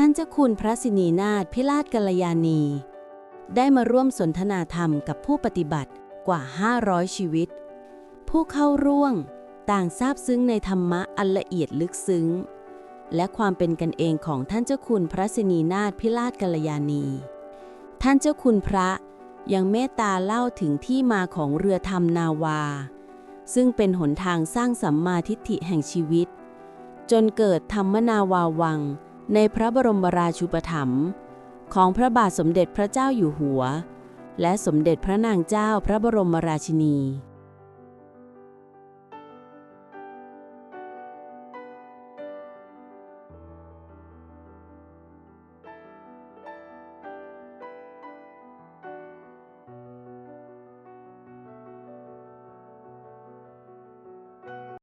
่านเจ้าคุณพระสินีนาถพิราชกัลยาณี ได้มาร่วมสนทนาธรรมกับผู้ปฏิบัติกว่า 500 ชีวิต ผู้เข้าร่วมต่างทราบซึ้งในธรรมะอันละเอียดลึกซึ้ง และความเป็นกันเองของท่านเจ้าคุณพระสินีนาถพิราชกัลยาณี ท่านเจ้าคุณพระยังเมตตาเล่าถึงที่มาของเรือธรรมนาวา ซึ่งเป็นหนทางสร้างสัมมาทิฏฐิแห่งชีวิต จนเกิดธรรมนาวาวัง ในพระบรมราชูปถัมภ์ของพระบาทสมเด็จพระเจ้าอยู่หัว และสมเด็จพระนางเจ้าพระบรมราชินี